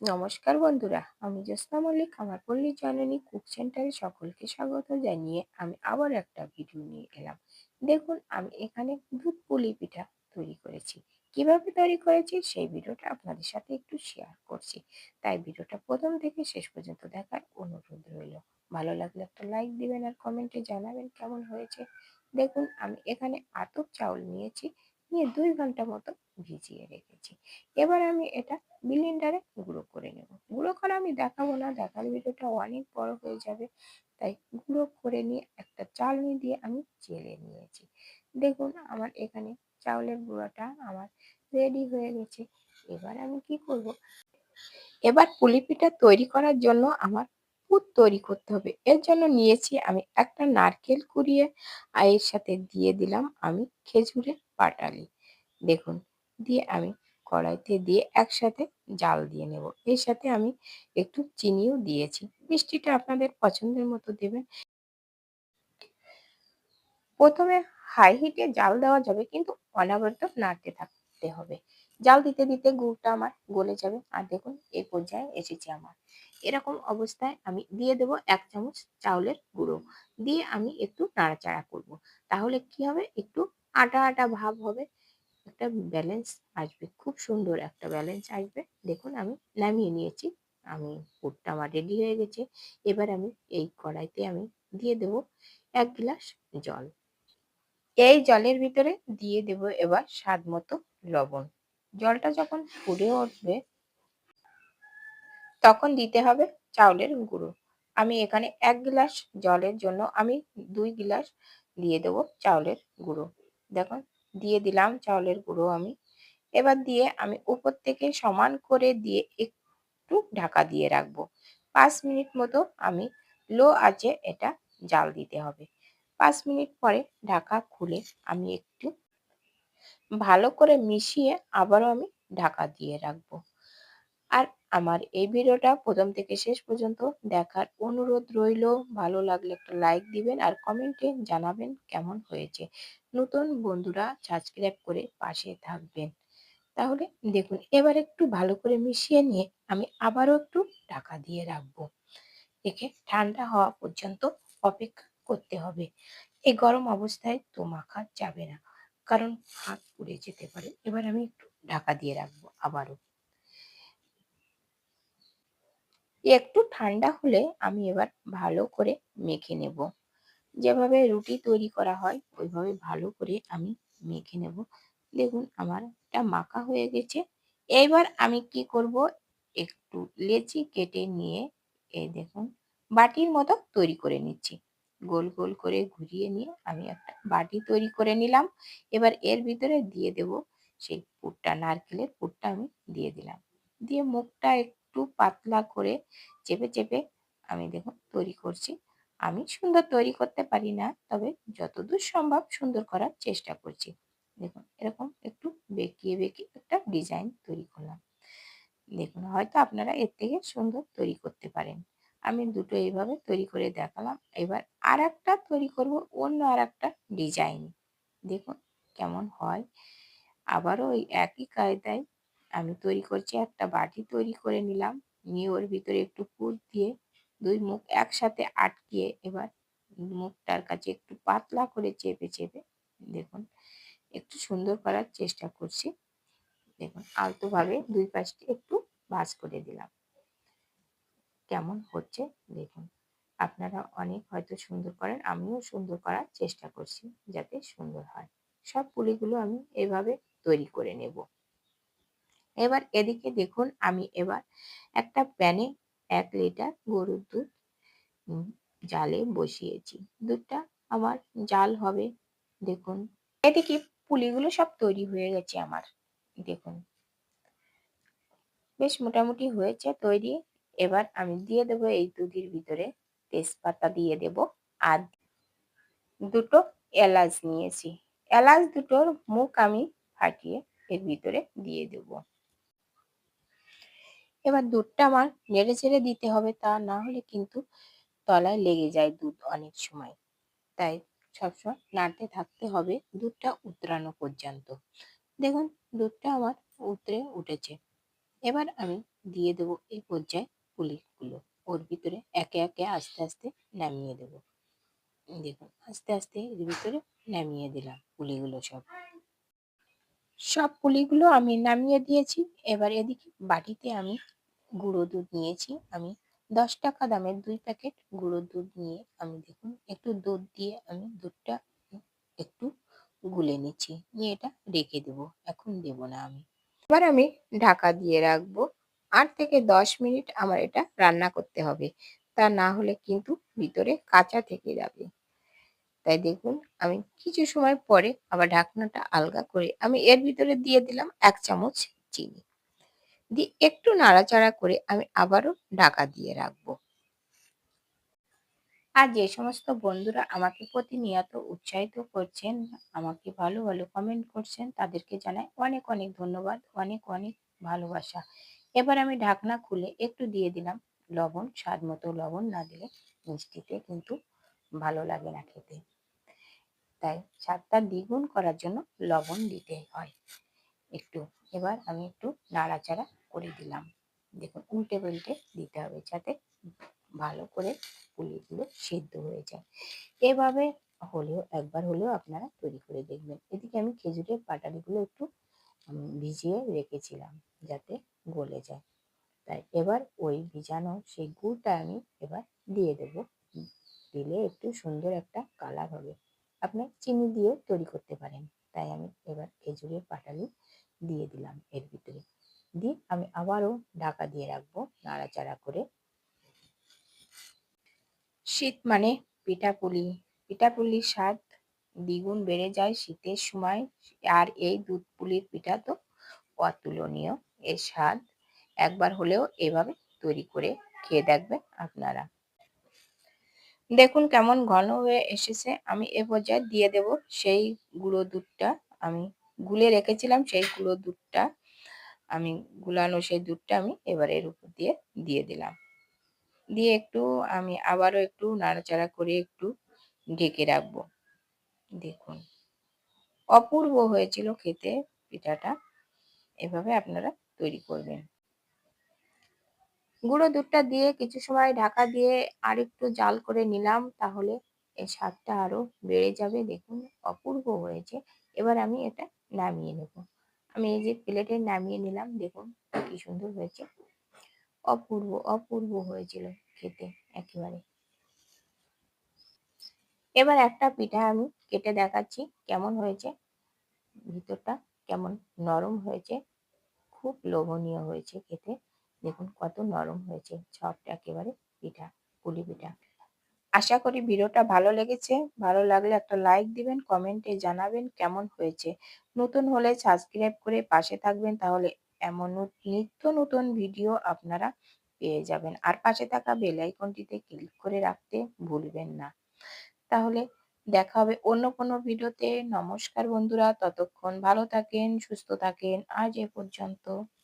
নমস্কার বন্ধুরা, আমি জ্যোৎস্না মল্লিক, আমার পল্লী জননী কুক সেন্টারে সকলকে স্বাগত জানিয়ে আমি আবার একটা ভিডিও নিয়ে এলাম। দেখুন, আমি এখানে দুধ পুলি পিঠা তৈরি করেছি। কীভাবে তৈরি করেছি সেই ভিডিওটা আপনাদের সাথে একটু শেয়ার করছি। তাই ভিডিওটা প্রথম থেকে শেষ পর্যন্ত দেখার অনুরোধ রইল। ভালো লাগলে একটা লাইক দিবেন আর কমেন্টে জানাবেন কেমন হয়েছে। দেখুন, আমি এখানে আতপ চাউল নিয়েছি। নিয়ে দুই ঘণ্টা মতো ভিজিয়ে রেখেছি। এবার আমি এটা ব্লেন্ডারে গুঁড়ো করে নেব। গুঁড়ো করা আমি দেখাবো না, দেখার ভিডিওটা অনেক বড় হয়ে যাবে। তাই গুঁড়ো করে নিয়ে একটা চালনি দিয়ে আমি চেলে নিয়েছি। দেখুন আমার এখানে চাউলের গুঁড়োটা আমার রেডি হয়ে গেছে। এবার আমি কি করব? এবার পুলি পিঠা তৈরি করার জন্য আমার পুর তৈরি করতে হবে। এর জন্য নিয়েছি আমি একটা নারকেল কুড়িয়ে আর এর সাথে দিয়ে দিলাম আমি খেজুরের পাটালি। দেখুন, দিয়ে আমি কড়াইতে দিয়ে একসাথে জাল দিয়ে নেব। এর সাথে আমি একটু চিনিও দিয়েছি। মিষ্টিটা আপনাদের পছন্দের মতো দেবেন। প্রথমে হাই হিটে জাল দেওয়া যাবে কিন্তু অনাবরত নাড়তে থাকতে হবে। জাল দিতে দিতে গুড়টা আমার গলে যাবে। আর দেখুন এই পর্যায়ে এসেছে আমার। এরকম অবস্থায় আমি দিয়ে দেব এক চামচ চাউলের গুঁড়ো। দিয়ে আমি একটু নাড়াচাড়া করব। তাহলে কি হবে? একটু আটা আটা ভাব হবে। একটা ব্যালেন্স আসবে। খুব সুন্দর একটা ব্যালেন্স আসবে। দেখুন আমি নামিয়ে নিয়েছি। আমি পুরটা আমার রেডি হয়ে গেছে। এবার আমি এই কড়াইতে আমি দিয়ে দেব এক গ্লাস জল। এই জলের ভিতরে দিয়ে দেব এবার স্বাদ মতো লবণ। জলটা যখন ফুটে উঠবে তখন দিতে হবে চাউলের গুঁড়ো। আমি এখানে এক গ্লাস জলের জন্য আমি দুই গ্লাস দিয়ে দেবো চাউলের গুঁড়ো। দেখুন, দিয়ে দিলাম চাউলের গুঁড়ো আমি। এবার দিয়ে আমি উপর থেকে সমান করে দিয়ে একটু ঢাকা দিয়ে রাখব। পাঁচ মিনিট মতো আমি লো আঁচে এটা জাল দিতে হবে। পাঁচ মিনিট পরে ঢাকা খুলে আমি একটু ভালো করে মিশিয়ে আবারও আমি ঢাকা দিয়ে রাখব। আর আমার এই ভিডিওটা প্রথম থেকে শেষ পর্যন্ত দেখার অনুরোধ রইল। ভালো লাগলে একটা লাইক দিবেন আর কমেন্টে জানাবেন কেমন হয়েছে। নতুন বন্ধুরা সাবস্ক্রাইব করে পাশে থাকবেন। তাহলে দেখুন, এবার একটু ভালো করে মিশিয়ে নিয়ে আমি আবারও একটু ঢাকা দিয়ে রাখব। রেখে ঠান্ডা হওয়া পর্যন্ত অপেক্ষা করতে হবে। এই গরম অবস্থায় তো মাখা যাবে না। কারণ হাত পুড়ে যেতে পারে। এবার আমি একটু ঢাকা দিয়ে রাখব আবারও। একটু ঠান্ডা হলে আমি এবার ভালো করে মেখে নেব। যেভাবে রুটি তৈরি করা হয়, ওইভাবে ভালো করে আমি মেখে নেব। দেখুন আমার এটা মাখা হয়ে গেছে। এবার আমি কি করব? একটু লেচি কেটে নিয়ে এই দেখুন, বাটির মতো তৈরি করে নিচ্ছি। গোল গোল করে ঘুরিয়ে নিয়ে আমি একটা বাটি তৈরি করে নিলাম। এবার এর ভিতরে দিয়ে দেব সেই পুরটা, নারকেলের পুরটা আমি দিয়ে দিলাম। দিয়ে মুখটা একটু পাতলা করে চেপে চেপে আমি দেখুন তৈরি করছি। আমি সুন্দর তৈরি করতে পারি না, তবে যতদূর সম্ভব সুন্দর করার চেষ্টা করছি। দেখুন এরকম একটু বেঁকিয়ে বেঁকিয়ে একটা ডিজাইন তৈরি করলাম। দেখুন হয়তো আপনারা এর থেকে সুন্দর তৈরি করতে পারেন। আমি দুটো এইভাবে তৈরি করে দেখালাম। এবার আর একটা তৈরি করব, অন্য আর একটা ডিজাইন। দেখুন কেমন হয়। আবারও ওই একই কায়দায় আমি তৈরি করছি, একটা বাটি তৈরি করে নিলাম। নিয়ে ওর ভিতরে একটু পুর দিয়ে দুই মুখ একসাথে আটকিয়ে এবার মুখটার কাছে একটু পাতলা করে চেপে চেপে দেখুন, একটু সুন্দর করার চেষ্টা করছি। দেখুন, আলতোভাবে দুই পাশটি একটু ভাজ করে দিলাম। কেমন হচ্ছে দেখুন। আপনারা অনেক হয়তো সুন্দর করেন, আমিও সুন্দর করার চেষ্টা করছি যাতে সুন্দর হয়। সব পুলিগুলো আমি এভাবে তৈরি করে নেব। এবার এদিকে দেখুন, আমি এবার একটা প্যানে এক লিটার গরুর দুধ জালে বসিয়েছি। দুধটা আমার জাল হবে, দেখুন। এদিকে পুলিগুলো সব তৈরি হয়ে গেছে আমার, দেখুন। বেশ মোটামুটি হয়েছে তৈরি, এবার আমি দিয়ে দেব এই দুধের ভিতরে তেজপাতা দিয়ে দেব আর দুটো এলাচ নিয়েছি। এলাচ দুটোর মুখ আমি ফাটিয়ে এর ভিতরে দিয়ে দেব। এবার দুধটা আমার নেড়ে ছেড়ে দিতে হবে, তা না হলে কিন্তু তলায় লেগে যায় দুধ অনেক সময়। তাই সবসময় নাড়তে থাকতে হবে দুধটা উতরানো পর্যন্ত। দেখুন, দুধটা আমার উতরে উঠেছে। এবার আমি দিয়ে দেবো এই পর্যায়ে পুলিগুলো ওর ভিতরে একে একে আস্তে আস্তে নামিয়ে দেবো। দেখুন, আস্তে আস্তে এর ভিতরে নামিয়ে দিলাম পুলিগুলো সব। সব পুলিগুলো আমি নামিয়ে দিয়েছি। এবার এদিকে বাটিতে আমি গুঁড়ো দুধ নিয়েছি আমি। দশ টাকা দামের দুই প্যাকেট গুঁড়ো দুধ নিয়ে আমি দেখুন, একটু দুধ দিয়ে আমি দুধটা একটু গুলে নিচ্ছি। নিয়ে এটা রেখে দেবো, এখন দেবো না আমি। এবার আমি ঢাকা দিয়ে রাখব। আট থেকে দশ মিনিট আমার এটা রান্না করতে হবে। তা না হলে কিন্তু ভিতরে কাঁচা থেকে যাবে। তাই দেখুন, আমি কিছু সময় পরে আবার ঢাকনাটা আলগা করে আমি এর ভিতরে দিয়ে দিলাম এক চামচ চিনি। দিয়ে একটু নাড়াচাড়া করে আমি আবারও ঢাকা দিয়ে রাখব। আর যে সমস্ত বন্ধুরা আমাকে প্রতিনিয়ত উৎসাহিত করছেন, আমাকে ভালো ভালো কমেন্ট করছেন, তাদেরকে জানাই অনেক অনেক ধন্যবাদ, অনেক অনেক ভালোবাসা। এবার আমি ঢাকনা খুলে একটু দিয়ে দিলাম লবণ, স্বাদ মতো লবণ না দিলে মিষ্টিতে কিন্তু ভালো লাগে না খেতে। তাই স্বাদটা দ্বিগুণ করার জন্য লবণ দিতে হয়। একটু, এবার আমি একটু নাড়াচাড়া করে দিলাম। দেখুন, উল্টে পাল্টে দিতে হবে যাতে ভালো করে পুলিগুলো সিদ্ধ হয়ে যায়। এভাবে হলেও, একবার হলেও আপনারা তৈরি করে দেখবেন। এদিকে আমি খেজুরের পাটালিগুলো একটু ভিজিয়ে রেখেছিলাম যাতে গলে যায়। তাই এবার ওই ভিজানো সেই গুড়টা আমি এবার দিয়ে দেব। দিলে একটু সুন্দর একটা কালার হবে। আপনার চিনি দিয়েও তৈরি করতে পারেন। তাই আমি এবার খেজুরের পাটালি দিয়ে দিলাম এর ভিতরে। দিয়ে আমি আবারও ঢাকা দিয়ে রাখব নাড়াচাড়া করে। শীত মানে পিঠাপুলি। পিঠাপুলির স্বাদ দ্বিগুণ বেড়ে যায় শীতের সময়। আর এই দুধ পুলির পিঠা তো অতুলনীয়, এর স্বাদ একবার হলেও এভাবে তৈরি করে খেয়ে দেখবেন আপনারা। দেখুন কেমন ঘন হয়ে এসেছে, আমি এ পর্যায়ে দিয়ে দেব সেই গুঁড়ো দুধটা। আমি গুলে রেখেছিলাম সেই গুঁড়ো দুধটা। আমি গুলানো সেই দুধটা আমি এবার এর উপর দিয়ে দিয়ে দিলাম। দিয়ে একটু আমি আবারও একটু নাড়াচাড়া করে একটু ঢেকে রাখব। দেখুন, অপূর্ব হয়েছিল খেতে পিঠাটা। এভাবে আপনারা তৈরি করবেন। গুঁড়ো দুধটা দিয়ে কিছু সময় ঢাকা দিয়ে আর একটু জাল করে নিলাম, তাহলে এই স্বাদটা আরও বেড়ে যাবে। দেখুন, অপূর্ব হয়েছে। এবার আমি এটা নামিয়ে নেব। আমি এই যে প্লেটে নামিয়ে নিলাম, দেখুন কি সুন্দর হয়েছে। অপূর্ব অপূর্ব হয়েছিল খেতে একেবারে। এবার একটা পিঠা আমি কেটে দেখাচ্ছি, কেমন হয়েছে? ভিতরটা কেমন নরম হয়েছে? খুব লোভনীয় হয়েছে খেতে। দেখুন কত নরম হয়েছে সফট একেবারে পিঠা, পুলি পিঠা। আশা করি ভিডিওটা ভালো লেগেছে। ভালো লাগলে একটা লাইক দিবেন কমেন্টে জানাবেন কেমন হয়েছে। নতুন হলে সাবস্ক্রাইব করে পাশে থাকবেন তাহলে এমন নিত্য নতুন ভিডিও আপনারা পেয়ে যাবেন। আর পাশে থাকা বেল আইকনটিতে ক্লিক করে রাখতে ভুলবেন না। তাহলে দেখা হবে অন্য কোনো ভিডিওতে নমস্কার বন্ধুরা, ততক্ষণ ভালো থাকেন, সুস্থ থাকেন। আজ এ পর্যন্ত।